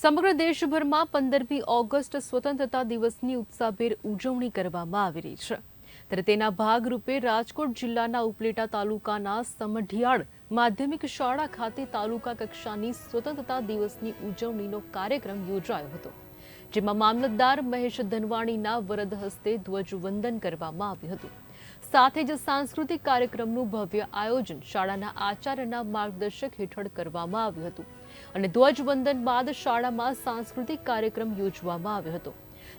સમગ્ર દેશભરમાં પંદરમી ઓગસ્ટ સ્વતંત્રતા દિવસની ઉત્સાહભેર ઉજવણી કરવામાં આવી રહી છે. ત્યારે તેના ભાગરૂપે રાજકોટ જિલ્લાના ઉપલેટા તાલુકાના સમઢિયાળ માધ્યમિક શાળા ખાતે તાલુકા કક્ષાની સ્વતંત્રતા દિવસની ઉજવણીનો કાર્યક્રમ યોજાયો હતો, જેમાં મામલતદાર મહેશ ધનવાણીના વરદ હસ્તે ધ્વજવંદન કરવામાં આવ્યું હતું. સાથે જ સાંસ્કૃતિક કાર્યક્રમનું ભવ્ય આયોજન શાળાના આચાર્યના માર્ગદર્શક હેઠળ કરવામાં આવ્યું હતું. અને ધ્વજવંદન બાદ શાળામાં સાંસ્કૃતિક કાર્યક્રમ યોજવામાં આવ્યો હતો,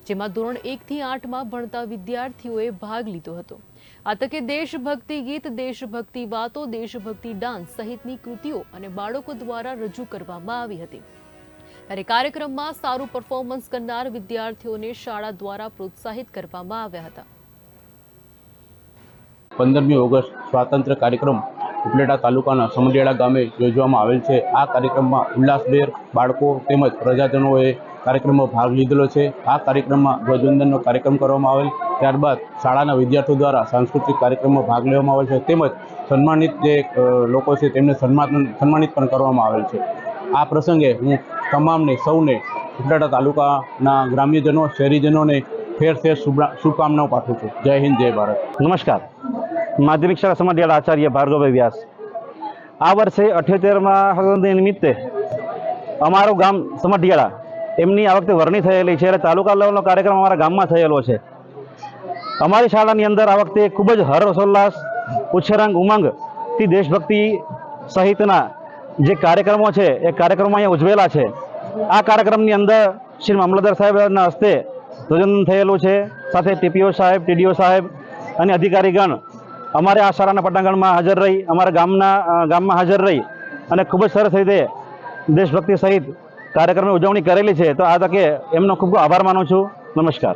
જેમાં ધોરણ એકથી આઠમાં ભણતા વિદ્યાર્થીઓએ ભાગ લીધો હતો. આ તકે દેશભક્તિ ગીત, દેશભક્તિ વાતો, દેશભક્તિ ડાન્સ સહિતની કૃતિઓ અને બાળકો દ્વારા રજૂ કરવામાં આવી હતી. ત્યારે કાર્યક્રમમાં સારું પરફોર્મન્સ કરનાર વિદ્યાર્થીઓને શાળા દ્વારા પ્રોત્સાહિત કરવામાં આવ્યા હતા. પંદરમી ઓગસ્ટ સ્વાતંત્ર્ય કાર્યક્રમ ઉપલેટા તાલુકાના સમડિયાળા ગામે યોજવામાં આવેલ છે. આ કાર્યક્રમમાં ઉલ્લાસભેર બાળકો તેમજ પ્રજાજનોએ કાર્યક્રમમાં ભાગ લીધેલો છે. આ કાર્યક્રમમાં ધ્વજવંદનનો કાર્યક્રમ કરવામાં આવેલ. ત્યારબાદ શાળાના વિદ્યાર્થીઓ દ્વારા સાંસ્કૃતિક કાર્યક્રમમાં ભાગ લેવામાં આવેલ છે. તેમજ સન્માનિત જે લોકો છે તેમને સન્માન, સન્માનિત પણ કરવામાં આવેલ છે. આ પ્રસંગે હું તમામને સૌને ઉપલેટા તાલુકાના ગ્રામ્યજનો, શહેરીજનોને ફેર ફેર શુભ- શુભકામનાઓ પાઠવું છું. જય હિન્દ, જય ભારત. નમસ્કાર. માધ્યમિક શાળા સમાધિયાળ આચાર્ય ભાર્ગવભાઈ વ્યાસ. આ વર્ષે અઠ્યોતેરમાં નિમિત્તે અમારું ગામ સમાધિયાળા, એમની આ વખતે વરણી થયેલી છે એટલે તાલુકા લેવલનો કાર્યક્રમ અમારા ગામમાં થયેલો છે. અમારી શાળાની અંદર આ વખતે ખૂબ જ હર્ષોલ્લાસ ઉચ્છરંગ ઉમંગથી દેશભક્તિ સહિતના જે કાર્યક્રમો છે, એ કાર્યક્રમો અહીંયા ઉજવેલા છે. આ કાર્યક્રમની અંદર શ્રી મામલતદાર સાહેબના હસ્તે ધ્વજન થયેલું છે. સાથે ટીપીઓ સાહેબ, ટીડીઓ સાહેબ અને અધિકારીગણ અમારે આ શાળાના પટાંગણમાં હાજર રહી, અમારા ગામના ગામમાં હાજર રહી અને ખૂબ જ સરસ રીતે દેશભક્તિ સહિત કાર્યક્રમની ઉજવણી કરેલી છે. તો આ તકે એમનો ખૂબ આભાર માનું છું. નમસ્કાર.